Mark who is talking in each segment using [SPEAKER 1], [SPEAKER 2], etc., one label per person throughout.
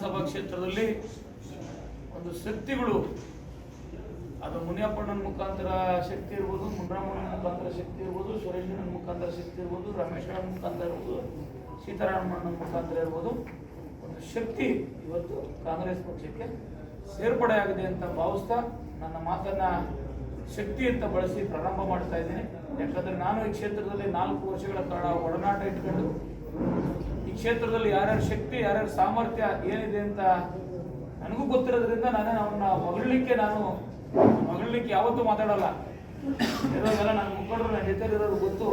[SPEAKER 1] ವಿಧಾನಸಭಾ ಕ್ಷೇತ್ರದಲ್ಲಿ ಒಂದು ಶಕ್ತಿಗಳು, ಅದು ಮುನಿಯಪ್ಪಣ್ಣನ ಮುಖಾಂತರ ಶಕ್ತಿ ಇರ್ಬೋದು ಮುನ್ರಾಮಣ್ಣನ ಮುಖಾಂತರ ಶಕ್ತಿ ಇರ್ಬೋದು ಸುರೇಶಣ್ಣನ ಮುಖಾಂತರ ಶಕ್ತಿ ಇರ್ಬೋದು ರಮೇಶ್ವರನ ಮುಖಾಂತರ ಇರ್ಬೋದು ಸೀತಾರಾಮಣ್ಣನ ಮುಖಾಂತರ ಇರ್ಬೋದು, ಒಂದು ಶಕ್ತಿ ಇವತ್ತು ಕಾಂಗ್ರೆಸ್ ಪಕ್ಷಕ್ಕೆ ಸೇರ್ಪಡೆ ಆಗಿದೆ ಅಂತ ಭಾವಿಸ್ತಾ ನನ್ನ ಮಾತನ್ನ ಶಕ್ತಿ ಅಂತ ಬಳಸಿ ಪ್ರಾರಂಭ ಮಾಡ್ತಾ ಇದ್ದೀನಿ. ಯಾಕಂದ್ರೆ ನಾನು ಈ ಕ್ಷೇತ್ರದಲ್ಲಿ ನಾಲ್ಕು ವರ್ಷಗಳ ಕಾಲ ಒಡನಾಟ ಇಟ್ಕೊಂಡು ಈ ಕ್ಷೇತ್ರದಲ್ಲಿ ಯಾರ್ಯಾರ ಶಕ್ತಿ, ಯಾರ್ಯಾರ ಸಾಮರ್ಥ್ಯ ಏನಿದೆ ಅಂತ ನನಗೂ ಗೊತ್ತಿರೋದ್ರಿಂದ ನಾನು ಅವನ್ನ ಹೊಗಳಲಿಕ್ಕೆ ನಾನು ಹೊಗಳಲಿಕ್ಕೆ ಯಾವತ್ತೂ ಮಾತಾಡಲ್ಲ. ಇರೋದೆಲ್ಲ ನನ್ನ ಮುಖಂಡರು, ನನ್ನ ಜೊತೆ ಗೊತ್ತು.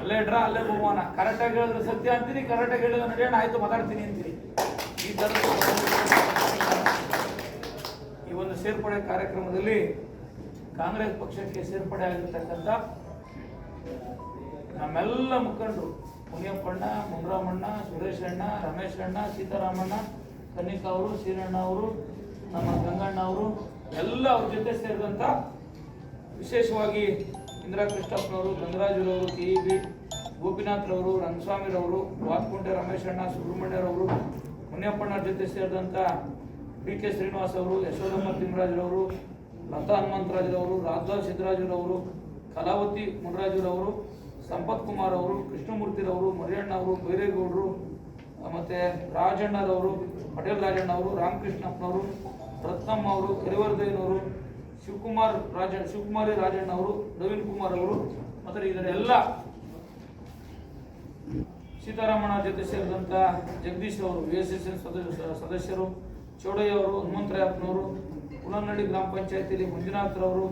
[SPEAKER 1] ಅಲ್ಲೇ ಇಡ್ರ, ಅಲ್ಲೇ ಬಹುಮಾನ. ಕರೆಕ್ಟಾಗಿ ಹೇಳಿದ್ರೆ ಸತ್ಯ ಅಂತೀನಿ ಕರೆಕ್ಟಾಗಿ ಹೇಳಿದ್ರೆ ನಡೆಯೋಣ, ಆಯ್ತು, ಮಾತಾಡ್ತೀನಿ ಅಂತೀನಿ. ಈ ಥರ ಈ ಒಂದು ಸೇರ್ಪಡೆ ಕಾರ್ಯಕ್ರಮದಲ್ಲಿ ಕಾಂಗ್ರೆಸ್ ಪಕ್ಷಕ್ಕೆ ಸೇರ್ಪಡೆ ಆಗಿರ್ತಕ್ಕಂಥ ನಮ್ಮೆಲ್ಲ ಮುಖಂಡರು ಮುನಿಯಪ್ಪಣ್ಣ, ಮುನ್ರಾಮಣ್ಣ, ಸುರೇಶಣ್ಣ, ರಮೇಶಣ್ಣ, ಸೀತಾರಾಮಣ್ಣ ಕನಿಕಾ ಅವರು ಶ್ರೀರಣ್ಣ ಅವರು, ನಮ್ಮ ಗಂಗಣ್ಣ ಅವರು, ಎಲ್ಲ ಅವ್ರ ಜೊತೆ ಸೇರಿದಂಥ ವಿಶೇಷವಾಗಿ ಇಂದಿರಾ ಕೃಷ್ಣಪ್ಪನವರು ಗಂಗರಾಜರವರು ಕೆ ಇ ಬಿ ಗೋಪಿನಾಥ್ರವರು, ರಂಗಸ್ವಾಮಿರವರು, ವಾತ್ಕುಂಟೆ ರಮೇಶಣ್ಣ, ಸುಬ್ರಹ್ಮಣ್ಯರವರು ಮುನಿಯಪ್ಪಣ್ಣರ ಜೊತೆ ಸೇರಿದಂಥ ಬಿ ಕೆ ಶ್ರೀನಿವಾಸ್ ಅವರು, ಯಶೋಧಮ್ಮ ತಿಮ್ಮರಾಜರವರು ಲತಾ ಹನುಮಂತರಾಜರವರು ರಾಜ್ದಾಲ್ ಸಿದ್ದರಾಜರವರು, ಕಲಾವತಿ ಮುನರಾಜರವರು ಸಂಪತ್ ಕುಮಾರ್ ಅವರು ಕೃಷ್ಣಮೂರ್ತಿರವರು ಮರಿಯಣ್ಣ ಅವರು, ಬೈರೇಗೌಡರು ಮತ್ತೆ ರಾಜಣ್ಣರವರು ಪಟೇಲ್ ರಾಜಣ್ಣ ಅವರು, ರಾಮಕೃಷ್ಣಪ್ಪನವರು, ರತ್ನಮ್ಮ ಅವರು ಕರಿವರ್ಧಯ್ಯನವರು ಶಿವಕುಮಾರ್ ರಾಜ, ಶಿವಕುಮಾರಿ ರಾಜಣ್ಣ ಅವರು, ನವೀನ್ ಕುಮಾರ್ ಅವರು, ಮತ್ತೆ ಇದರೆಲ್ಲ ಸೀತಾರಾಮಣ್ಣ ಜೊತೆ ಸೇರಿದಂತ ಜಗದೀಶ್ ಅವರು ವಿ ಎಸ್ ಎಸ್ ಎನ್ ಸದಸ್ಯರು, ಚೌಡಯ್ಯ ಅವರು, ಹನುಮಂತರಾಯಪ್ಪನವರು ಕುಲನಹಳ್ಳಿ ಗ್ರಾಮ ಪಂಚಾಯತಿಯಲ್ಲಿ ಮಂಜುನಾಥ್ರವರು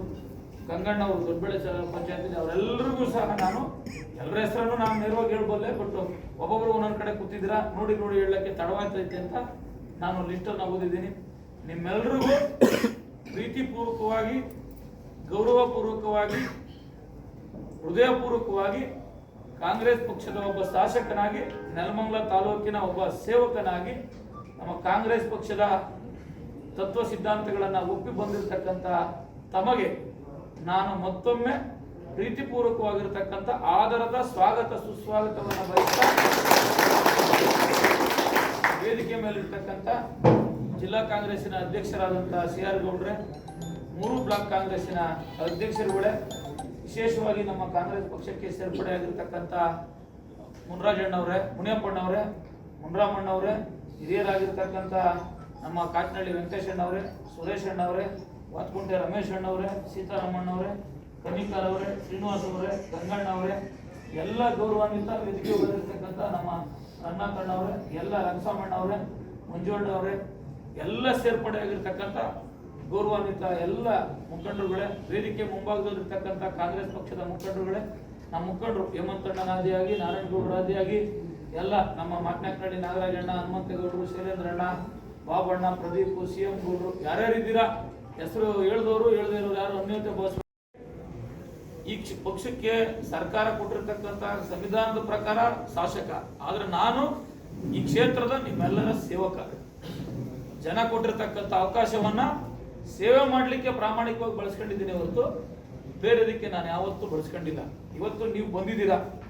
[SPEAKER 1] ಗಂಗಣ್ಣವರು ದೊಡ್ಡಬೆಳೆ ಪಂಚಾಯತಿಲಿ ಅವರೆಲ್ಲರಿಗೂ ಸಹ ನಾನು ಎಲ್ಲರ ಹೆಸರನ್ನು ನಾನು ನೇರವಾಗಿ ಹೇಳ್ಬೋದೇ ಬಟ್ ಒಬ್ಬೊಬ್ಬರು ಒಂದೊಂದು ಕಡೆ ಕೂತಿದ್ದೀರಾ, ನೋಡಿ ನೋಡಿ ಹೇಳಕ್ಕೆ ತಡವಾಯ್ತೈತೆ ಅಂತ ನಾನು ಲಿಸ್ಟನ್ನು ಓದಿದ್ದೀನಿ. ನಿಮ್ಮೆಲ್ರಿಗೂ ಪ್ರೀತಿಪೂರ್ವಕವಾಗಿ, ಗೌರವಪೂರ್ವಕವಾಗಿ, ಹೃದಯಪೂರ್ವಕವಾಗಿ ಕಾಂಗ್ರೆಸ್ ಪಕ್ಷದ ಒಬ್ಬ ಶಾಸಕನಾಗಿ, ನೆಲಮಂಗಲ ತಾಲೂಕಿನ ಒಬ್ಬ ಸೇವಕನಾಗಿ ನಮ್ಮ ಕಾಂಗ್ರೆಸ್ ಪಕ್ಷದ ತತ್ವ ಸಿದ್ಧಾಂತಗಳನ್ನು ಒಪ್ಪಿ ಬಂದಿರತಕ್ಕಂಥ ತಮಗೆ ನಾನು ಮತ್ತೊಮ್ಮೆ ಪ್ರೀತಿಪೂರ್ವಕವಾಗಿರತಕ್ಕಂಥ ಆದರದ ಸ್ವಾಗತ ಸುಸ್ವಾಗತವನ್ನು ಬಯಸ್ತಾ ವೇದಿಕೆ ಮೇಲಿರ್ತಕ್ಕಂಥ ಜಿಲ್ಲಾ ಕಾಂಗ್ರೆಸ್ಸಿನ ಅಧ್ಯಕ್ಷರಾದಂಥ ಸಿ ಆರ್ ಗೌಡ್ರೆ, ಮೂರು ಬ್ಲಾಕ್ ಕಾಂಗ್ರೆಸ್ಸಿನ ಅಧ್ಯಕ್ಷರುಗಳೇ, ವಿಶೇಷವಾಗಿ ನಮ್ಮ ಕಾಂಗ್ರೆಸ್ ಪಕ್ಷಕ್ಕೆ ಸೇರ್ಪಡೆಯಾಗಿರ್ತಕ್ಕಂಥ ಮುನ್ರಾಜಣ್ಣವ್ರೆ ಮುನಿಯಪ್ಪಣ್ಣವರೇ, ಮುನ್ರಾಮಣ್ಣವರೇ, ಹಿರಿಯರಾಗಿರ್ತಕ್ಕಂಥ ನಮ್ಮ ಕಾಟ್ನಳ್ಳಿ ವೆಂಕಟೇಶಣ್ಣವರೇ ಸುರೇಶ್ ಅಣ್ಣವರೇ ವಾತ್ಕುಂಟೆ ರಮೇಶ್ ಅಣ್ಣವರೇ ಸೀತಾರಾಮಣ್ಣವರೇ ಕನಿಕಾರ್ ಅವರೇ ಶ್ರೀನಿವಾಸ್ ಅವರೇ ಗಂಗಣ್ಣವರೇ, ಎಲ್ಲ ಗೌರವಾನ್ವಿತ ವೇದಿಕೆ ಬಂದಿರತಕ್ಕಂಥ ನಮ್ಮ ಅಣ್ಣಕಣ್ಣವರೇ ಎಲ್ಲ ರಂಗಸ್ವಾಮಣ್ಣವರೇ ಮಂಜುಣ್ಣವರೇ ಎಲ್ಲ ಸೇರ್ಪಡೆಯಾಗಿರ್ತಕ್ಕಂಥ ಗೌರವಾನ್ವಿತ ಎಲ್ಲ ಮುಖಂಡರುಗಳೇ, ವೇದಿಕೆ ಮುಂಭಾಗದಲ್ಲಿರ್ತಕ್ಕಂಥ ಕಾಂಗ್ರೆಸ್ ಪಕ್ಷದ ಮುಖಂಡರುಗಳೇ, ನಮ್ಮ ಮುಖಂಡರು ಹೇಮಂತಣ್ಣನಾದಿಯಾಗಿ ನಾರಾಯಣಗೌಡರಾದಿಯಾಗಿ ಎಲ್ಲ ನಮ್ಮ ಮಾಟ್ನಾಕ್ನಳ್ಳಿ ನಾಗರಾಜಣ್ಣ, ಹನುಮಂತೇಗೌಡರು ಶೈಲೇಂದ್ರಣ್ಣ, ಬಾಬಣ್ಣ, ಪ್ರದೀಪ್, ಸಿ ಎಂ ಗೌಡರು ಯಾರ್ಯಾರು ಇದ್ದೀರಾ ಹೆಸರು ಹೇಳಿದವರು ಹೇಳದೇ ಇರೋರು ಯಾರು ಅನ್ಯತೆ ಈ ಕ್ಷ- ಪಕ್ಷಕ್ಕೆ ಸರ್ಕಾರ ಕೊಟ್ಟಿರ್ತಕ್ಕಂಥ ಸಂವಿಧಾನದ ಪ್ರಕಾರ ಶಾಸಕ. ಆದ್ರೆ ನಾನು ಈ ಕ್ಷೇತ್ರದ ನಿಮ್ಮೆಲ್ಲರ ಸೇವಕ. ಜನ ಕೊಟ್ಟಿರ್ತಕ್ಕಂಥ ಅವಕಾಶವನ್ನ ಸೇವೆ ಮಾಡಲಿಕ್ಕೆ ಪ್ರಾಮಾಣಿಕವಾಗಿ ಬಳಸ್ಕೊಂಡಿದ್ದೀನಿ ಹೊರತು ಬೇರೆದಕ್ಕೆ ನಾನು ಯಾವತ್ತೂ ಬಳಸ್ಕೊಂಡಿಲ್ಲ. ಇವತ್ತು ನೀವು ಬಂದಿದ್ದೀರಾ?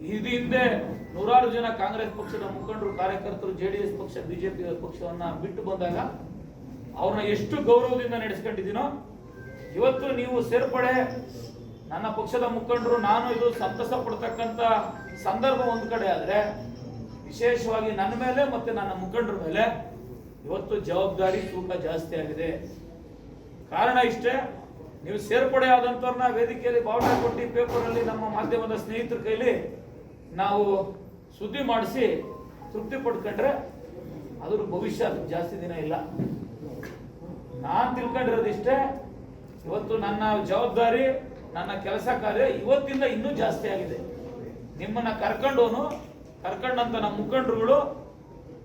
[SPEAKER 1] ಇದು ಹಿಂದೆ ನೂರಾರು ಜನ ಕಾಂಗ್ರೆಸ್ ಪಕ್ಷದ ಮುಖಂಡರು, ಕಾರ್ಯಕರ್ತರು ಜೆಡಿಎಸ್ ಪಕ್ಷ ಬಿಜೆಪಿ ಪಕ್ಷವನ್ನ ಬಿಟ್ಟು ಬಂದಾಗ ಅವ್ರನ್ನ ಎಷ್ಟು ಗೌರವದಿಂದ ನಡೆಸ್ಕೊಂಡಿದ್ದೀನೋ, ಇವತ್ತು ನೀವು ಸೇರ್ಪಡೆ, ನನ್ನ ಪಕ್ಷದ ಮುಖಂಡರು, ನಾನು ಇದು ಸಂತಸ ಪಡ್ತಕ್ಕಂಥ ಸಂದರ್ಭ ಒಂದು ಕಡೆ ಆದರೆ, ವಿಶೇಷವಾಗಿ ನನ್ನ ಮೇಲೆ ಮತ್ತೆ ನನ್ನ ಮುಖಂಡರ ಮೇಲೆ ಇವತ್ತು ಜವಾಬ್ದಾರಿ ತೂಕ ಜಾಸ್ತಿ ಆಗಿದೆ. ಕಾರಣ ಇಷ್ಟೇ, ನೀವು ಸೇರ್ಪಡೆ ಆದಂಥವ್ರನ್ನ ವೇದಿಕೆಯಲ್ಲಿ ಬಾವುಟ ಕೊಟ್ಟು ಪೇಪರಲ್ಲಿ ನಮ್ಮ ಮಾಧ್ಯಮದ ಸ್ನೇಹಿತರ ಕೈಲಿ ನಾವು ಸುದ್ದಿ ಮಾಡಿಸಿ ತೃಪ್ತಿ ಪಡ್ಕೊಂಡ್ರೆ ಅದ್ರ ಭವಿಷ್ಯ ಜಾಸ್ತಿ ದಿನ ಇಲ್ಲ. ನಾನ್ ತಿಳ್ಕೊಂಡಿರೋದಿಷ್ಟೇ ಇವತ್ತು ನನ್ನ ಜವಾಬ್ದಾರಿ, ನನ್ನ ಕೆಲಸ ಕಾರ್ಯ ಇವತ್ತಿಂದ ಇನ್ನೂ ಜಾಸ್ತಿ ಆಗಿದೆ. ನಿಮ್ಮನ್ನ ಕರ್ಕೊಂಡೋನು, ಕರ್ಕೊಂಡಂತ ನಮ್ಮ ಮುಖಂಡರುಗಳು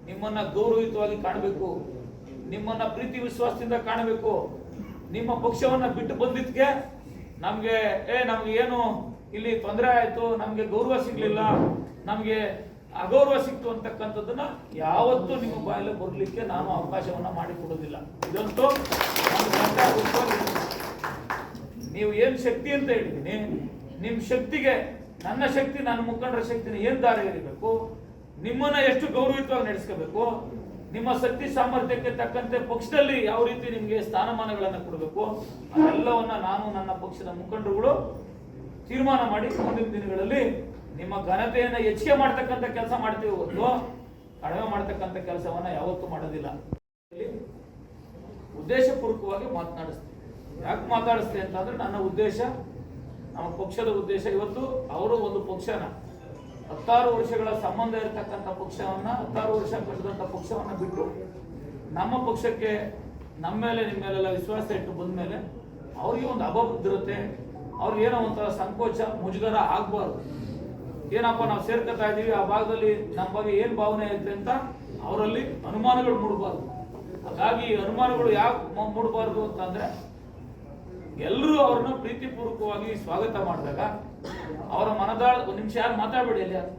[SPEAKER 1] ನಿಮ್ಮನ್ನ ಗೌರವಯುತವಾಗಿ ಕಾಣಬೇಕು, ನಿಮ್ಮನ್ನ ಪ್ರೀತಿ ವಿಶ್ವಾಸದಿಂದ ಕಾಣಬೇಕು, ನಿಮ್ಮ ಪಕ್ಷವನ್ನ ಬಿಟ್ಟು ಬಂದಿದ್ಕೆ ನಮ್ಗೆ, ಏ, ನಮ್ಗೆ ಏನು ಇಲ್ಲಿ ತೊಂದರೆ ಆಯ್ತು, ನಮ್ಗೆ ಗೌರವ ಸಿಗ್ಲಿಲ್ಲ, ನಮ್ಗೆ ಅಗೌರವ ಸಿಕ್ತು ಅಂತಕ್ಕಂಥದ್ದನ್ನ ಯಾವತ್ತೂ ನಿಮ್ಮ ಬಾಯಲ್ಲಿ ಬರಲಿಕ್ಕೆ ನಾನು ಅವಕಾಶವನ್ನ ಮಾಡಿಕೊಡೋದಿಲ್ಲ ಇದಂತೂ ನೀವು ಏನು ಶಕ್ತಿ ಅಂತ ಹೇಳಿದೀನಿ ನಿಮ್ಮ ಶಕ್ತಿಗೆ, ನನ್ನ ಶಕ್ತಿ, ನನ್ನ ಮುಖಂಡರ ಶಕ್ತಿನ ಏನು ದಾರಿ ನಿಮ್ಮನ್ನ ಎಷ್ಟು ಗೌರವಿತವಾಗಿ ನಡೆಸ್ಕೋಬೇಕು, ನಿಮ್ಮ ಶಕ್ತಿ ಸಾಮರ್ಥ್ಯಕ್ಕೆ ತಕ್ಕಂತೆ ಪಕ್ಷದಲ್ಲಿ ಯಾವ ರೀತಿ ನಿಮಗೆ ಸ್ಥಾನಮಾನಗಳನ್ನು ಕೊಡಬೇಕು, ಅದೆಲ್ಲವನ್ನ ನಾನು ನನ್ನ ಪಕ್ಷದ ಮುಖಂಡರುಗಳು ತೀರ್ಮಾನ ಮಾಡಿ ಮುಂದಿನ ದಿನಗಳಲ್ಲಿ ನಿಮ್ಮ ಘನತೆಯನ್ನು ಹೆಚ್ಚಿಗೆ ಮಾಡ್ತಕ್ಕಂಥ ಕೆಲಸ ಮಾಡ್ತೀವಿ ಹೊತ್ತು ಕಡಿಮೆ ಮಾಡ್ತಕ್ಕಂಥ ಕೆಲಸವನ್ನ ಯಾವತ್ತೂ ಮಾಡೋದಿಲ್ಲ. ಉದ್ದೇಶಪೂರ್ವಕವಾಗಿ ಮಾತನಾಡಿಸ್ತೀನಿ ಯಾಕೆ ಮಾತಾಡಿಸ್ತೀವಿ ಅಂತಂದ್ರೆ ನನ್ನ ಉದ್ದೇಶ, ನಮ್ಮ ಪಕ್ಷದ ಉದ್ದೇಶ ಇವತ್ತು ಅವರು ಒಂದು ಪಕ್ಷನ. ಹತ್ತಾರು ವರ್ಷಗಳ ಸಂಬಂಧ ಇರತಕ್ಕಂಥ ಪಕ್ಷವನ್ನ, ಹತ್ತಾರು ವರ್ಷ ಕಟ್ಟಿದಂಥ ಪಕ್ಷವನ್ನ ಬಿಟ್ಟು ನಮ್ಮ ಪಕ್ಷಕ್ಕೆ ನಮ್ಮ ಮೇಲೆ, ನಿಮ್ಮ ಮೇಲೆಲ್ಲ ವಿಶ್ವಾಸ ಇಟ್ಟು ಬಂದ ಮೇಲೆ ಅವ್ರಿಗೆ ಒಂದು ಅಭದ್ರತೆ, ಅವ್ರಿಗೆ ಏನೋ ಒಂಥರ ಸಂಕೋಚ, ಮುಜುಗರ ಆಗ್ಬಾರ್ದು. ಏನಪ್ಪ ನಾವು ಸೇರ್ಕೊತಾ ಇದ್ದೀವಿ, ಆ ಭಾಗದಲ್ಲಿ ನಮ್ಮ ಬಗ್ಗೆ ಏನು ಭಾವನೆ ಐತೆ ಅಂತ ಅವರಲ್ಲಿ ಅನುಮಾನಗಳು ಮೂಡಬಾರ್ದು ಹಾಗಾಗಿ ಅನುಮಾನಗಳು ಯಾಕೆ ಮೂಡಬಾರ್ದು ಅಂತಂದರೆ ಎಲ್ಲರೂ ಅವ್ರನ್ನ ಪ್ರೀತಿಪೂರ್ವಕವಾಗಿ ಸ್ವಾಗತ ಮಾಡಿದಾಗ ಅವರ ಮನದಾಳ, ಒಂದು ನಿಮಿಷ ಯಾರು ಮಾತಾಡಬೇಡಿ ಅಲ್ಲಿ ಯಾರು.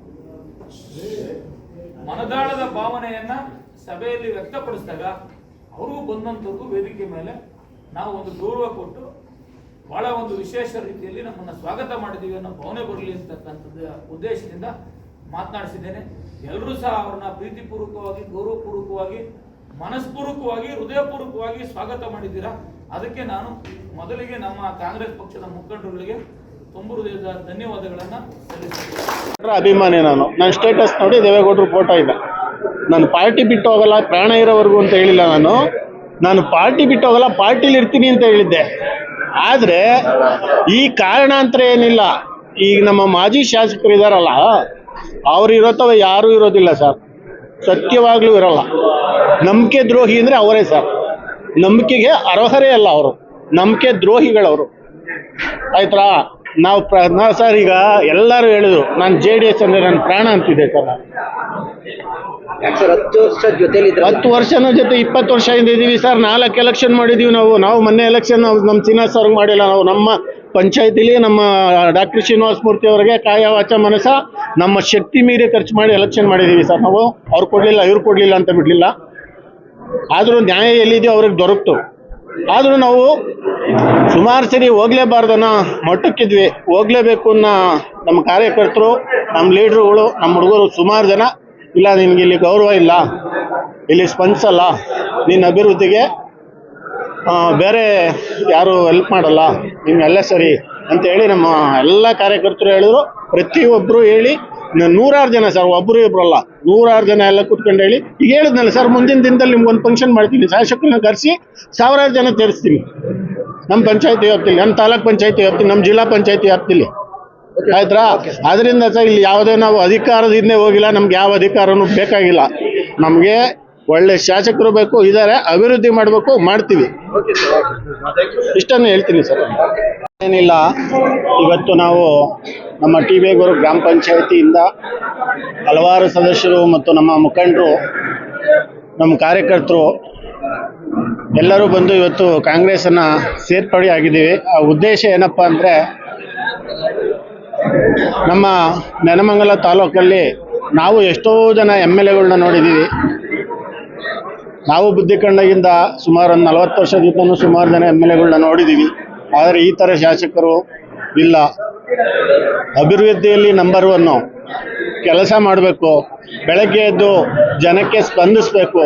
[SPEAKER 1] ಮನದಾಳದ ಭಾವನೆಯನ್ನ ಸಭೆಯಲ್ಲಿ ವ್ಯಕ್ತಪಡಿಸಿದಾಗ ಅವರು ಬಂದಂಥದ್ದು ವೇದಿಕೆ ಮೇಲೆ ನಾವು ಒಂದು ಗೌರವ ಕೊಟ್ಟು ಬಹಳ ಒಂದು ವಿಶೇಷ ರೀತಿಯಲ್ಲಿ ನಮ್ಮನ್ನು ಸ್ವಾಗತ ಮಾಡಿದ್ದೀವಿ ಅನ್ನೋ ಭಾವನೆ ಬರಲಿ ಅಂತಕ್ಕಂಥದ್ದು ಉದ್ದೇಶದಿಂದ ಮಾತನಾಡಿಸಿದ್ದೇನೆ. ಎಲ್ಲರೂ ಸಹ ಅವ್ರನ್ನ ಪ್ರೀತಿಪೂರ್ವಕವಾಗಿ, ಗೌರವಪೂರ್ವಕವಾಗಿ, ಮನಸ್ಪೂರ್ವಕವಾಗಿ, ಹೃದಯಪೂರ್ವಕವಾಗಿ ಸ್ವಾಗತ ಮಾಡಿದ್ದೀರಾ? ಅದಕ್ಕೆ ನಾನು ಮೊದಲಿಗೆ ನಮ್ಮ ಕಾಂಗ್ರೆಸ್ ಪಕ್ಷದ ಮುಖಂಡರುಗಳಿಗೆ ತುಂಬು ಹೃದಯದ ಧನ್ಯವಾದಗಳನ್ನು
[SPEAKER 2] ದೇವೇಗೌಡರ ಅಭಿಮಾನಿ ನಾನು. ನನ್ನ ಸ್ಟೇಟಸ್ ನೋಡಿ ದೇವೇಗೌಡರು ಫೋಟೋ ಇದೆ. ನಾನು ಪಾರ್ಟಿ ಬಿಟ್ಟು ಹೋಗಲ್ಲ, ಪ್ರಾಣ ಇರೋವರೆಗೂ ಅಂತ ಹೇಳಿಲ್ಲ ನಾನು. ನಾನು ಪಾರ್ಟಿ ಬಿಟ್ಟು ಹೋಗಲ್ಲ ಪಾರ್ಟಿಲಿ ಇರ್ತೀನಿ ಅಂತ ಹೇಳಿದ್ದೆ. ಆದರೆ ಈ ಕಾರಣಾಂತರ ಏನಿಲ್ಲ. ಈಗ ನಮ್ಮ ಮಾಜಿ ಶಾಸಕರು ಇದಾರಲ್ಲ, ಅವ್ರು ಇರೋತವ ಯಾರೂ ಇರೋದಿಲ್ಲ ಸರ್. ಸತ್ಯವಾಗ್ಲೂ ಇರಲ್ಲ. ನಂಬಿಕೆ ದ್ರೋಹಿ ಅಂದ್ರೆ ಅವರೇ ಸರ್. ನಂಬಿಕೆಗೆ ಅರ್ಹರೇ ಅಲ್ಲ ಅವರು. ನಂಬಿಕೆ ದ್ರೋಹಿಗಳವರು. ಆಯ್ತಾ ನಾವು ಪ್ರ ಸರ್ ಈಗ ಎಲ್ಲರೂ ಹೇಳಿದ್ರು, ನಾನು ಜೆ ಡಿ ಎಸ್ ಅಂದರೆ ನನ್ನ ಪ್ರಾಣ ಅಂತಿದೆ ಸರ್.
[SPEAKER 3] ಸರ್ ಹತ್ತು ವರ್ಷ
[SPEAKER 2] ವರ್ಷನ ಜೊತೆ ಇಪ್ಪತ್ತು ವರ್ಷದಿಂದ ಇದೀವಿ ಸರ್. ನಾಲ್ಕು ಎಲೆಕ್ಷನ್ ಮಾಡಿದೀವಿ ನಾವು. ನಾವು ಮೊನ್ನೆ ಎಲೆಕ್ಷನ್ ನಮ್ಮ ಶ್ರೀನಿವಾಸ್ ಸರ್ ಮಾಡಿಲ್ಲ ನಾವು. ನಮ್ಮ ಪಂಚಾಯತಿಲಿ ನಮ್ಮ ಡಾಕ್ಟರ್ ಶ್ರೀನಿವಾಸ ಮೂರ್ತಿ ಅವರಿಗೆ ಕಾಯ ವಾಚ ಮನಸ ನಮ್ಮ ಶಕ್ತಿ ಮೀರಿ ಖರ್ಚು ಮಾಡಿ ಎಲೆಕ್ಷನ್ ಮಾಡಿದ್ದೀವಿ ಸರ್ ನಾವು. ಅವ್ರು ಕೊಡಲಿಲ್ಲ, ಇವ್ರು ಕೊಡಲಿಲ್ಲ ಅಂತ ಬಿಡಲಿಲ್ಲ. ಆದರೂ ನ್ಯಾಯ ಎಲ್ಲಿದೆಯೋ ಅವ್ರಿಗೆ ದೊರಕ್ತು. ಆದರೂ ನಾವು ಸುಮಾರು ಸರಿ ಹೋಗ್ಲೇಬಾರ್ದನ್ನ ಮಟ್ಟಕ್ಕಿದ್ವಿ. ಹೋಗ್ಲೇಬೇಕು ಅನ್ನೋ ನಮ್ಮ ಕಾರ್ಯಕರ್ತರು, ನಮ್ಮ ಲೀಡ್ರುಗಳು ನಮ್ಮ ಹುಡುಗರು ಸುಮಾರು ಜನ ಇಲ್ಲ, ನಿನ್ಗೆ ಇಲ್ಲಿ ಗೌರವ ಇಲ್ಲ. ಇಲ್ಲಿ ಸ್ಪಂದಿಸಲ್ಲ. ನಿನ್ನ ಅಭಿವೃದ್ಧಿಗೆ ಬೇರೆ ಯಾರು ಹೆಲ್ಪ್ ಮಾಡಲ್ಲ. ನಿಮ್ಮೆಲ್ಲ ಸರಿ ಅಂತ ಹೇಳಿ ನಮ್ಮ ಎಲ್ಲ ಕಾರ್ಯಕರ್ತರು ಹೇಳಿದ್ರು. ಪ್ರತಿಯೊಬ್ಬರು ಹೇಳಿ ನೂರಾರು ಜನ ಸರ್ ಒಬ್ಬರು ಇಬ್ಬರಲ್ಲ ನೂರಾರು ಜನ ಎಲ್ಲ ಕೂತ್ಕೊಂಡು ಹೇಳಿ, ಈಗ ಹೇಳಿದ್ನಲ್ಲ ಸರ್ ಮುಂದಿನ ದಿನದಲ್ಲಿ ನಿಮ್ಗೊಂದು ಫಂಕ್ಷನ್ ಮಾಡ್ತೀನಿ. ಶಾಸಕರನ್ನ ಕರೆಸಿ ಸಾವಿರಾರು ಜನ ಸೇರಿಸ್ತೀನಿ. ನಮ್ಮ ಪಂಚಾಯತಿ ವ್ಯಾಪ್ತಿಲಿ, ನಮ್ಮ ತಾಲೂಕ್ ಪಂಚಾಯತಿ ವ್ಯಾಪ್ತಿಲಿ, ನಮ್ಮ ಜಿಲ್ಲಾ ಪಂಚಾಯತಿ ವ್ಯಾಪ್ತಿಲಿ. ಆಯ್ತಾ ಅದರಿಂದ ಸಹ ಇಲ್ಲಿ ಯಾವುದೇ ನಾವು ಅಧಿಕಾರದಿಂದ ಹೋಗಿಲ್ಲ ನಮ್ಗೆ ಯಾವ ಅಧಿಕಾರನೂ ಬೇಕಾಗಿಲ್ಲ. ನಮಗೆ ಒಳ್ಳೆ ಶಾಸಕರು ಬೇಕು ಇದಾರೆ ಅಭಿವೃದ್ಧಿ ಮಾಡಬೇಕು ಮಾಡ್ತೀವಿ. ಇಷ್ಟನ್ನು ಹೇಳ್ತೀನಿ ಸರ್ ಏನಿಲ್ಲ ಇವತ್ತು ನಾವು ನಮ್ಮ ಟಿ ಬೇಗೂರು ಗ್ರಾಮ ಪಂಚಾಯತಿಯಿಂದ ಹಲವಾರು ಸದಸ್ಯರು ಮತ್ತು ನಮ್ಮ ಮುಖಂಡರು ನಮ್ಮ ಕಾರ್ಯಕರ್ತರು ಎಲ್ಲರೂ ಬಂದು ಇವತ್ತು ಕಾಂಗ್ರೆಸ್ಸನ್ನು ಸೇರ್ಪಡೆ ಆಗಿದ್ದೀವಿ ಆ ಉದ್ದೇಶ ಏನಪ್ಪ ಅಂದರೆ ನಮ್ಮ ನೆನಮಂಗಲ ತಾಲೂಕಲ್ಲಿ ನಾವು ಎಷ್ಟೋ ಜನ ಎಂ ಎಲ್ ಎಗಳನ್ನ ನೋಡಿದ್ದೀವಿ. ನಾವು ಬುದ್ಧಿ ಕಂಡಾಗಿಂದ ಸುಮಾರು ಒಂದು ನಲವತ್ತು ವರ್ಷದಿಂದನೂ ಸುಮಾರು ಜನ ಎಂ ಎಲ್ ಎಗಳನ್ನ ನೋಡಿದ್ದೀವಿ. ಆದರೆ ಈ ಥರ ಶಾಸಕರು ಇಲ್ಲ. ಅಭಿವೃದ್ಧಿಯಲ್ಲಿ ನಂಬರ್ ಒನ್ನು ಕೆಲಸ ಮಾಡಬೇಕು, ಬೆಳಗ್ಗೆ ಎದ್ದು ಜನಕ್ಕೆ ಸ್ಪಂದಿಸಬೇಕು,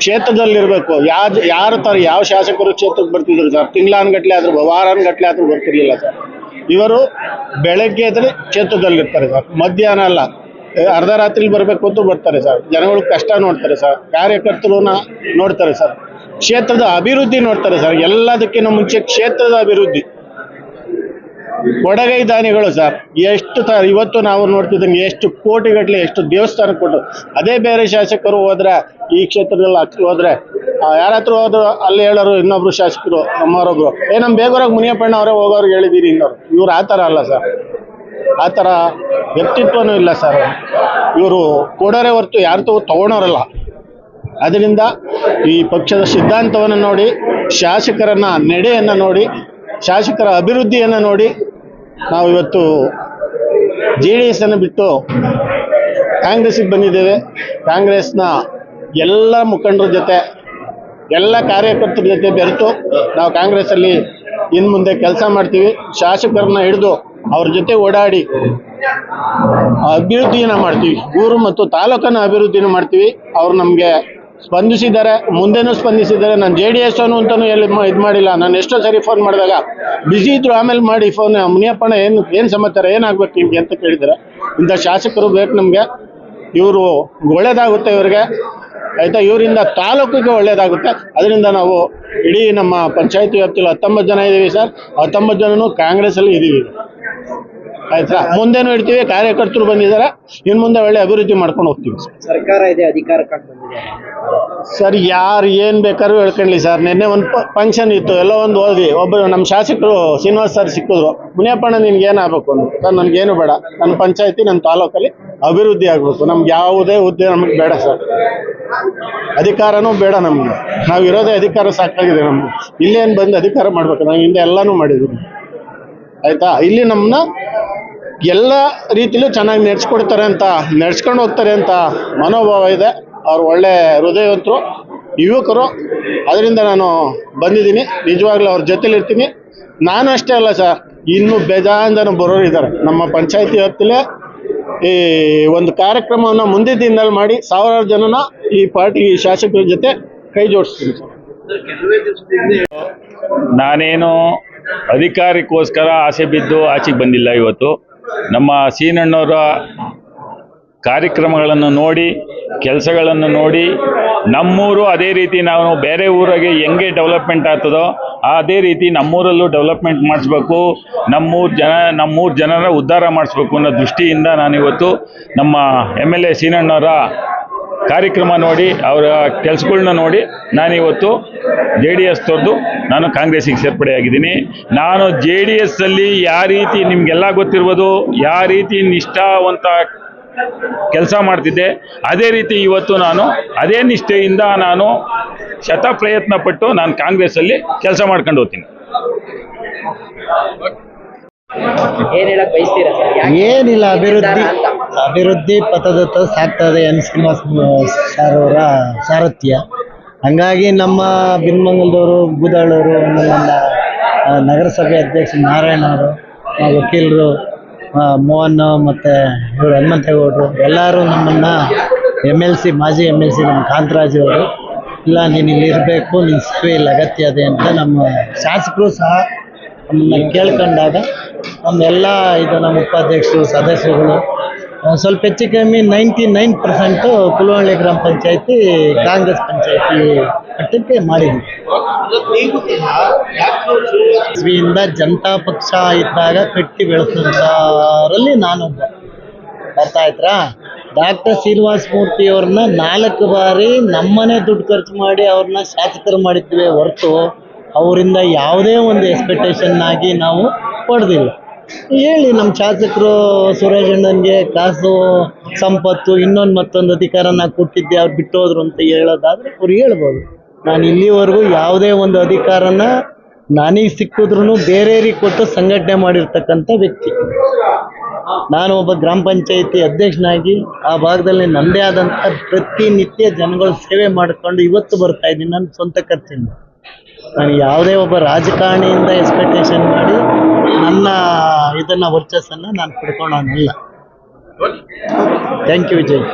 [SPEAKER 2] ಕ್ಷೇತ್ರದಲ್ಲಿರಬೇಕು. ಯಾವ ಯಾರ ಥರ ಯಾವ ಶಾಸಕರು ಕ್ಷೇತ್ರಕ್ಕೆ ಬರ್ತಿದ್ರು ಸರ್? ತಿಂಗಳಾನ್ಗಟ್ಲೆ ಆದರೂ ವಾರಾನ್ಗಟ್ಲೆ ಆದರೂ ಬರ್ತಿರ್ಲಿಲ್ಲ ಸರ್. ಇವರು ಬೆಳಗ್ಗೆ ಎದ್ರೆ ಕ್ಷೇತ್ರದಲ್ಲಿರ್ತಾರೆ ಸರ್. ಮಧ್ಯಾಹ್ನ ಅಲ್ಲ. ಅರ್ಧ ರಾತ್ರಿ ಬರಬೇಕು ಅಂತ ಬರ್ತಾರೆ ಸರ್. ಜನಗಳು ಕಷ್ಟ ನೋಡ್ತಾರೆ ಸರ್. ಕಾರ್ಯಕರ್ತರನ್ನ ನೋಡ್ತಾರೆ ಸರ್. ಕ್ಷೇತ್ರದ ಅಭಿವೃದ್ಧಿ ನೋಡ್ತಾರೆ ಸರ್. ಎಲ್ಲದಕ್ಕಿಂತ ಮುಂಚೆ ಕ್ಷೇತ್ರದ ಅಭಿವೃದ್ಧಿ. ಕೊಡಗೈ ದಾನಿಗಳು ಸರ್, ಎಷ್ಟು ಇವತ್ತು ನಾವು ನೋಡ್ತಿದ್ದಂಗೆ ಎಷ್ಟು ಕೋಟಿಗಟ್ಟಲೆ ಎಷ್ಟು ದೇವಸ್ಥಾನ ಕೊಟ್ಟು ಅದೇ ಬೇರೆ ಶಾಸಕರು ಹೋದ್ರೆ, ಈ ಕ್ಷೇತ್ರದಲ್ಲಿ ಹತ್ರ ಹೋದ್ರೆ ಯಾರ ಹತ್ರ ಹೋದ್ರು, ಅಲ್ಲಿ ಹೇಳೋರು ಇನ್ನೊಬ್ರು ಶಾಸಕರು, ನಮ್ಮವರೊಬ್ರು. ಏ ನಮ್ಮ ಬೇಗೂರಾಗ ಮುನಿಯಪ್ಪಣ್ಣ ಅವರೇ ಹೋಗೋರ್ಗೆ ಹೇಳಿದ್ದೀರಿ ಇನ್ನೋರು. ಇವ್ರು ಆ ಥರ ಅಲ್ಲ ಸರ್. ಆ ಥರ ವ್ಯಕ್ತಿತ್ವನೂ ಇಲ್ಲ ಸರ್. ಇವರು ಕೊಡೋರೆ ಹೊರತು ಯಾರು ತಗೊಳೋರಲ್ಲ. ಅದರಿಂದ ಈ ಪಕ್ಷದ ಸಿದ್ಧಾಂತವನ್ನು ನೋಡಿ, ಶಾಸಕರನ್ನ ನಡೆಯನ್ನು ನೋಡಿ, ಶಾಸಕರ ಅಭಿವೃದ್ಧಿಯನ್ನು ನೋಡಿ ನಾವು ಇವತ್ತು ಜೆ ಡಿ ಎಸ್ ಅನ್ನು ಬಿಟ್ಟು ಕಾಂಗ್ರೆಸ್ಸಿಗೆ ಬಂದಿದ್ದೇವೆ. ಕಾಂಗ್ರೆಸ್ನ ಎಲ್ಲ ಮುಖಂಡರ ಜೊತೆ, ಎಲ್ಲ ಕಾರ್ಯಕರ್ತರ ಜೊತೆ ಬೆರೆತು ನಾವು ಕಾಂಗ್ರೆಸ್ಸಲ್ಲಿ ಇನ್ನು ಮುಂದೆ ಕೆಲಸ ಮಾಡ್ತೀವಿ. ಶಾಸಕರನ್ನ ಹಿಡಿದು ಅವ್ರ ಜೊತೆ ಓಡಾಡಿ ಅಭಿವೃದ್ಧಿಯನ್ನು ಮಾಡ್ತೀವಿ. ಊರು ಮತ್ತು ತಾಲೂಕನ್ನು ಅಭಿವೃದ್ಧಿನ ಮಾಡ್ತೀವಿ. ಅವ್ರು ನಮಗೆ ಸ್ಪಂದಿಸಿದ್ದಾರೆ, ಮುಂದೆನೂ ಸ್ಪಂದಿಸಿದ್ದಾರೆ. ನಾನು ಜೆ ಡಿ ಎಸ್ ಅಂತಲೂ ಹೇಳಿ ಇದು ಮಾಡಿಲ್ಲ. ನಾನು ಎಷ್ಟೋ ಸರಿ ಫೋನ್ ಮಾಡಿದಾಗ ಬ್ಯುಸಿ ಇದ್ರು ಆಮೇಲೆ ಮಾಡಿ ಫೋನ್ ಮುನಿಯಪ್ಪಣ್ಣ ಏನು ಏನು ಸಮಾಚಾರ, ಏನಾಗ್ಬೇಕು ನಿಮ್ಗೆ? ಅಂತ ಕೇಳಿದ್ದಾರೆ. ಇಂಥ ಶಾಸಕರು ಬೇಕು ನಮಗೆ. ಇವರು ಒಳ್ಳೇದಾಗುತ್ತೆ ಇವ್ರಿಗೆ. ಆಯಿತಾ? ಇವರಿಂದ ತಾಲೂಕಿಗೆ ಒಳ್ಳೇದಾಗುತ್ತೆ. ಅದರಿಂದ ನಾವು ಇಡೀ ನಮ್ಮ ಪಂಚಾಯತಿ ವ್ಯಾಪ್ತಿಯಲ್ಲಿ ಹತ್ತೊಂಬತ್ತು ಜನ ಇದ್ದೀವಿ ಸರ್. ಹತ್ತೊಂಬತ್ತು ಜನನು ಕಾಂಗ್ರೆಸ್ಸಲ್ಲಿ ಇದ್ದೀವಿ ಆಯ್ತಾ? ಮುಂದೇನು ಇಡ್ತೀವಿ ಕಾರ್ಯಕರ್ತರು ಬಂದಿದ್ದಾರೆ ಇನ್ ಮುಂದೆ ಒಳ್ಳೆ ಅಭಿವೃದ್ಧಿ ಮಾಡ್ಕೊಂಡು ಹೋಗ್ತೀವಿ. ಸರ್
[SPEAKER 3] ಸರ್ಕಾರ ಇದೆ ಅಧಿಕಾರಕ್ಕೆ ಬಂದಿದೆ.
[SPEAKER 2] ಸರ್ ಯಾರು ಏನು ಬೇಕಾದ್ರೂ ಹೇಳ್ಕೊಳ್ಳಿ ಸರ್. ನಿನ್ನೆ ಒಂದು ಫಂಕ್ಷನ್ ಇತ್ತು ಎಲ್ಲ ಒಂದು ಹೋದ್ವಿ. ಒಬ್ಬರು ನಮ್ಮ ಶಾಸಕರು ಶ್ರೀನಿವಾಸ್ ಸರ್ ಸಿಕ್ಕಿದ್ರು. ಮುನಿಯಪ್ಪಣ್ಣ ನಿನ್ಗೆ ಏನಾಗಬೇಕು ಅಂದ್ರು ಸರ್ ನನ್ಗೇನು ಬೇಡ. ನನ್ನ ಪಂಚಾಯತಿ ನನ್ನ ತಾಲೂಕಲ್ಲಿ ಅಭಿವೃದ್ಧಿ ಆಗಬೇಕು. ನಮ್ಗೆ ಯಾವುದೇ ಹುದ್ದೆ ನಮಗೆ ಬೇಡ ಸರ್. ಅಧಿಕಾರನೂ ಬೇಡ ನಮ್ಗೆ. ನಾವು ಇರೋದೇ ಅಧಿಕಾರ ಸಾಕಾಗಿದೆ ನಮ್ಗೆ. ಇಲ್ಲೇನು ಬಂದು ಅಧಿಕಾರ ಮಾಡ್ಬೇಕು. ನಾವು ಹಿಂದೆ ಎಲ್ಲನೂ ಮಾಡಿದ್ದೀವಿ. ಆಯ್ತಾ? ಇಲ್ಲಿ ನಮ್ಮನ್ನ ಎಲ್ಲ ರೀತಿಲೂ ಚೆನ್ನಾಗಿ ನಡೆಸ್ಕೊಡ್ತಾರೆ ಅಂತ ನಡೆಸ್ಕೊಂಡು ಹೋಗ್ತಾರೆ ಅಂತ ಮನೋಭಾವ ಇದೆ. ಅವ್ರು ಒಳ್ಳೆ ಹೃದಯವಂತರು, ಯುವಕರು. ಅದರಿಂದ ನಾನು ಬಂದಿದ್ದೀನಿ. ನಿಜವಾಗ್ಲೂ ಅವ್ರ ಜೊತೆಲಿರ್ತೀನಿ ನಾನು ಅಷ್ಟೇ ಅಲ್ಲ ಸರ್, ಇನ್ನೂ ಬೇಜಾಂದನೂ ಬರೋರು ಇದ್ದಾರೆ. ನಮ್ಮ ಪಂಚಾಯತಿ ವ್ಯಾಪ್ತಿಲೇ ಈ ಒಂದು ಕಾರ್ಯಕ್ರಮವನ್ನು ಮುಂದಿನ ದಿನದಲ್ಲಿ ಮಾಡಿ ಸಾವಿರಾರು ಜನನ ಈ ಪಾರ್ಟಿ ಶಾಸಕರ ಜೊತೆ ಕೈ ಜೋಡಿಸ್ತೀನಿ
[SPEAKER 4] ನಾನೇನು ಅಧಿಕಾರಕ್ಕೋಸ್ಕರ ಆಸೆ ಬಿದ್ದು ಆಚೆಗೆ ಬಂದಿಲ್ಲ ಇವತ್ತು. ನಮ್ಮ ಸೀನಣ್ಣವರ ಕಾರ್ಯಕ್ರಮಗಳನ್ನು ನೋಡಿ, ಕೆಲಸಗಳನ್ನು ನೋಡಿ, ನಮ್ಮೂರು ಅದೇ ರೀತಿ ನಾವು ಬೇರೆ ಊರಿಗೆ ಹೆಂಗೆ ಡೆವಲಪ್ಮೆಂಟ್ ಆಗ್ತದೋ ಅದೇ ರೀತಿ ನಮ್ಮೂರಲ್ಲೂ ಡೆವಲಪ್ಮೆಂಟ್ ಮಾಡಿಸ್ಬೇಕು, ನಮ್ಮೂರು ಜನ, ನಮ್ಮೂರು ಜನರ ಉದ್ಧಾರ ಮಾಡಿಸ್ಬೇಕು ಅನ್ನೋ ದೃಷ್ಟಿಯಿಂದ ನಾನಿವತ್ತು ನಮ್ಮ ಎಂ ಎಲ್ ಎ ಸೀನಣ್ಣವರ ಕಾರ್ಯಕ್ರಮ ನೋಡಿ, ಅವರ ಕೆಲಸಗಳನ್ನ ನೋಡಿ, ನಾನಿವತ್ತು ಜೆ ಡಿ ಎಸ್ ತೊರೆದು ನಾನು ಕಾಂಗ್ರೆಸ್ಸಿಗೆ ಸೇರ್ಪಡೆಯಾಗಿದ್ದೀನಿ. ನಾನು ಜೆ ಡಿ ಎಸ್ಸಲ್ಲಿ ಯಾವ ರೀತಿ ನಿಮಗೆಲ್ಲ ಗೊತ್ತಿರ್ಬೋದು, ಯಾವ ರೀತಿ ನಿಷ್ಠಾವಂತ ಕೆಲಸ ಮಾಡ್ತಿದ್ದೆ, ಅದೇ ರೀತಿ ಇವತ್ತು ನಾನು, ಅದೇ ನಿಷ್ಠೆಯಿಂದ ನಾನು ಶತ ಪ್ರಯತ್ನ ಪಟ್ಟು ನಾನು ಕಾಂಗ್ರೆಸ್ಸಲ್ಲಿ ಕೆಲಸ ಮಾಡ್ಕೊಂಡು ಹೋಗ್ತೀನಿ.
[SPEAKER 3] ಏನ್ ಹೇಳಕ್ ಬಯಸ್ತೀರಾ ಸರ್ ಯಾಕೆ
[SPEAKER 5] ಏನಿಲ್ಲ ಅಭಿವೃದ್ಧಿ? ಅಭಿವೃದ್ಧಿ ಪಥದತ್ತ ಸಾಗ್ತದೆ ಎನ್ ಶ್ರೀನಿವಾಸ್ ಸರ್ ಅವರ ಸಾರಥ್ಯ ಹಂಗಾಗಿ ನಮ್ಮ ಬಿನ್ಮಂಗಲದವರು ಬೂದಾಳವರು ನಮ್ಮ ಆ, ನಗರಸಭೆ ಅಧ್ಯಕ್ಷ ನಾರಾಯಣ ಅವರು ಆ, ವಕೀಲರು ಆ, ಮೋಹನ್ ಮತ್ತು ಇವರು ಹನುಮಂತೇಗೌಡರು ಎಲ್ಲರೂ ನಮ್ಮನ್ನು ಎಂ ಎಲ್ ಸಿ ಮಾಜಿ ಎಂ ಎಲ್ ಸಿ ನಮ್ಮ ಕಾಂತರಾಜ್ ಅವರು ಇಲ್ಲ ನೀನು ಇಲ್ಲಿ ಇರಬೇಕು ನಿನ್ನ ಸೇವೆ ಇಲ್ಲಿ ಅಗತ್ಯ ಅದೇ ಅಂತ ನಮ್ಮ ಶಾಸಕರು ಸಹ ನಮ್ಮನ್ನ ಕೇಳ್ಕೊಂಡಾಗ ನಮ್ಮೆಲ್ಲ ಇದು ನಮ್ಮ ಉಪಾಧ್ಯಕ್ಷರು, ಸದಸ್ಯರುಗಳು ಸ್ವಲ್ಪ ಹೆಚ್ಚು ಕಮ್ಮಿ ನೈಂಟಿ ನೈನ್ ಪರ್ಸೆಂಟು ಕುಲವಳ್ಳಿ ಗ್ರಾಮ ಪಂಚಾಯತಿ ಕಾಂಗ್ರೆಸ್ ಪಂಚಾಯತಿ ಮಟ್ಟಕ್ಕೆ ಮಾಡಿದ್ವಿ. ಜನತಾ ಪಕ್ಷ ಇದ್ದಾಗ ಕಟ್ಟಿ ಬೆಳೆಸಿದವರಲ್ಲಿ ನಾನೊಬ್ಬ ಅರ್ಥ ಇದ್ರಾ? ಡಾಕ್ಟರ್ ಶ್ರೀನಿವಾಸ ಮೂರ್ತಿ ಅವ್ರನ್ನ ನಾಲ್ಕು ಬಾರಿ ನಮ್ಮನೆ ದುಡ್ಡು ಖರ್ಚು ಮಾಡಿ ಅವ್ರನ್ನ ಶಾಸಕರು ಮಾಡಿದ್ವಿ ಹೊರತು ಅವರಿಂದ ಯಾವುದೇ ಒಂದು ಎಕ್ಸ್ಪೆಕ್ಟೇಷನ್ ಆಗಿ ನಾವು ಪಡೆದಿಲ್ಲ ಹೇಳಿ ನಮ್ಮ ಶಾಸಕರು ಸುರೇಶ್ ಅಣ್ಣನಿಗೆ ಕಾಸು, ಸಂಪತ್ತು, ಇನ್ನೊಂದು ಮತ್ತೊಂದು ಅಧಿಕಾರನ ಕೊಟ್ಟಿದ್ದೆ, ಅವ್ರು ಬಿಟ್ಟೋದ್ರು ಅಂತ ಹೇಳೋದಾದ್ರೆ ಅವ್ರು ಹೇಳ್ಬೋದು. ನಾನು ಇಲ್ಲಿವರೆಗೂ ಯಾವುದೇ ಒಂದು ಅಧಿಕಾರನ ನನಗೆ ಸಿಕ್ಕಿದ್ರು ಬೇರೆಯವ್ರಿಗೆ ಕೊಟ್ಟು ಸಂಘಟನೆ ಮಾಡಿರ್ತಕ್ಕಂಥ ವ್ಯಕ್ತಿ. ನಾನು ಒಬ್ಬ ಗ್ರಾಮ ಪಂಚಾಯಿತಿ ಅಧ್ಯಕ್ಷನಾಗಿ ಆ ಭಾಗದಲ್ಲಿ ನನ್ನದೇ ಆದಂಥ ಪ್ರತಿನಿತ್ಯ ಜನಗಳ ಸೇವೆ ಮಾಡಿಕೊಂಡು ಇವತ್ತು ಬರ್ತಾ ಇದ್ದೀನಿ, ನನ್ನ ಸ್ವಂತ ಖರ್ಚಿಂದ. ನಾನು ಯಾವುದೇ ಒಬ್ಬ ರಾಜಕಾರಣಿಯಿಂದ ಎಕ್ಸ್ಪೆಕ್ಟೇಷನ್ ಮಾಡಿ ನನ್ನ ಇದನ್ನು ವರ್ಚಸ್ಸನ್ನು ನಾನು ಪಡ್ಕೊಳ್ಳೋನಲ್ಲ. Thank you Vijay.